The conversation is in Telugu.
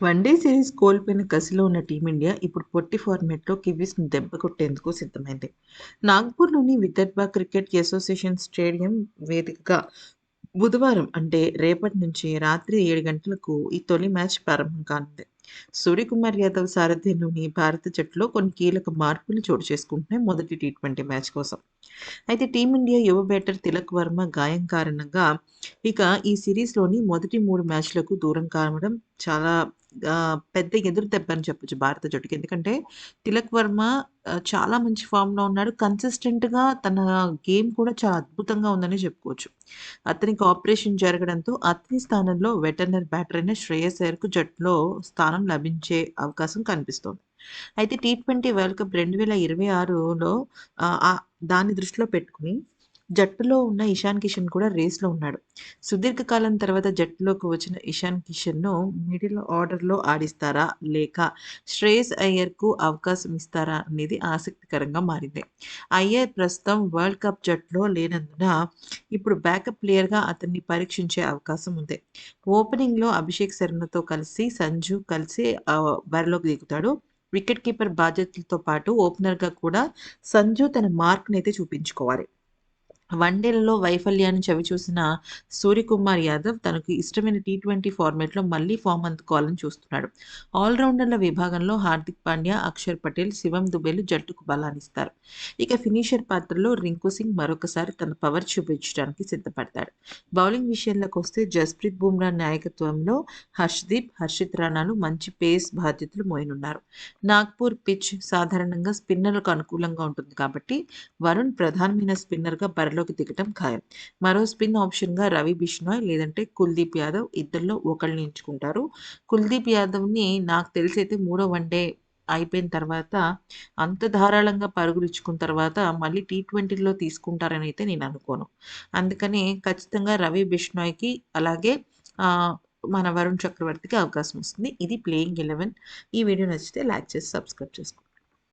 వన్డే సిరీస్ కోల్పోయిన కసిలో ఉన్న టీమిండియా ఇప్పుడు పొట్టి ఫార్మాట్లో కివీస్ను దెబ్బ కొట్టేందుకు సిద్ధమైంది. నాగ్పూర్లోని విదర్భ క్రికెట్ అసోసియేషన్ స్టేడియం వేదికగా బుధవారం అంటే రేపటి నుంచి రాత్రి ఏడు గంటలకు ఈ తొలి మ్యాచ్ ప్రారంభం కానుంది. సూర్యకుమార్ యాదవ్ సారథ్యంలోని భారత జట్టులో కొన్ని కీలక మార్పులు చోటు చేసుకుంటున్నాయి మొదటి టీ ట్వంటీ మ్యాచ్ కోసం. అయితే టీమిండియా యువ బ్యాటర్ తిలక్ వర్మ గాయం కారణంగా ఇక ఈ సిరీస్లోని మొదటి మూడు మ్యాచ్లకు దూరం కావడం చాలా పెద్ద ఎదురు దెబ్బ అని చెప్పొచ్చు భారత జట్టుకి. ఎందుకంటే తిలక్ వర్మ చాలా మంచి ఫామ్‌లో ఉన్నాడు. కన్సిస్టెంట్‌గా తన గేమ్ కూడా చాలా అద్భుతంగా ఉందని చెప్పుకోవచ్చు. అతనికి ఆపరేషన్ జరగడంతో అతని స్థానంలో వెటర్నరీ బ్యాటర్ అయిన శ్రేయస్ అయ్యర్‌కు జట్టులో స్థానం లభించే అవకాశం కనిపిస్తోంది. అయితే టీ ట్వంటీ వరల్డ్ కప్ రెండు వేల ఇరవై ఆరులో దాన్ని దృష్టిలో పెట్టుకుని జట్టులో ఉన్న ఇషాన్ కిషన్ కూడా రేస్‌లో ఉన్నాడు. సుదీర్ఘకాలం తర్వాత జట్టులోకి వచ్చిన ఇషాన్ కిషన్‌ను మిడిల్ ఆర్డర్‌లో ఆడిస్తారా? లేక శ్రేయస్ అయ్యర్‌కు అవకాశం ఇస్తారా? అనేది ఆసక్తికరంగా మారింది. అయ్యర్ ప్రస్తుతం వరల్డ్ కప్ జట్టులో లేనందున ఇప్పుడు బ్యాకప్ ప్లేయర్‌గా అతన్ని పరీక్షించే అవకాశం ఉంది. ఓపెనింగ్‌లో అభిషేక్ శర్మతో కలిసి సంజు కలిసి బరిలోకి దిగుతాడు. వికెట్ కీపర్ బాధ్యతలతో పాటు ఓపెనర్‌గా కూడా సంజు తన మార్క్‌నైతే చూపించుకోవాలి. వన్డేలలో వైఫల్యాన్ని చవిచూసిన సూర్యకుమార్ యాదవ్ తనకు ఇష్టమైన టీ ట్వంటీ ఫార్మాట్లో మళ్ళీ ఫామ్ అందుకోవాలని చూస్తున్నాడు. ఆల్రౌండర్ల విభాగంలో హార్దిక్ పాండ్యా, అక్షర్ పటేల్, శివం దుబేలు జట్టుకు బలాన్నిస్తారు. ఇక ఫినిషర్ పాత్రలో రింకు సింగ్ మరొకసారి తన పవర్ చూపించడానికి సిద్ధపడతాడు. బౌలింగ్ విషయంలోకి వస్తే జస్ప్రీత్ బుమ్రా నాయకత్వంలో హర్షదీప్, హర్షిత్ రాణాలు మంచి పేస్ బాధ్యతలు మోయనున్నారు. నాగ్పూర్ పిచ్ సాధారణంగా స్పిన్నర్లకు అనుకూలంగా ఉంటుంది కాబట్టి వరుణ్ ప్రధానమైన స్పిన్నర్‌గా బరిలో బరిలోకి దిగటం ఖాయం. మరో స్పిన్ ఆప్షన్‌గా రవి బిష్నాయ్ లేదంటే కుల్దీప్ యాదవ్ ఇద్దరిలో ఒకళ్ళని ఎంచుకుంటారు. కుల్దీప్ యాదవ్‌ని నాకు తెలిసైతే మూడో వన్డే అయిపోయిన తర్వాత అంత ధారాళంగా పరుగులు ఇచ్చుకున్న తర్వాత మళ్ళీ టీ ట్వంటీలో తీసుకుంటారని అయితే నేను అనుకోను. అందుకని ఖచ్చితంగా రవి బిష్నాయ్‌కి అలాగే మన వరుణ్ చక్రవర్తికి అవకాశం వస్తుంది. ఇది ప్లేయింగ్ ఎలెవెన్ ఈ వీడియో నచ్చితే లైక్ చేసి సబ్స్క్రైబ్ చేసుకోండి.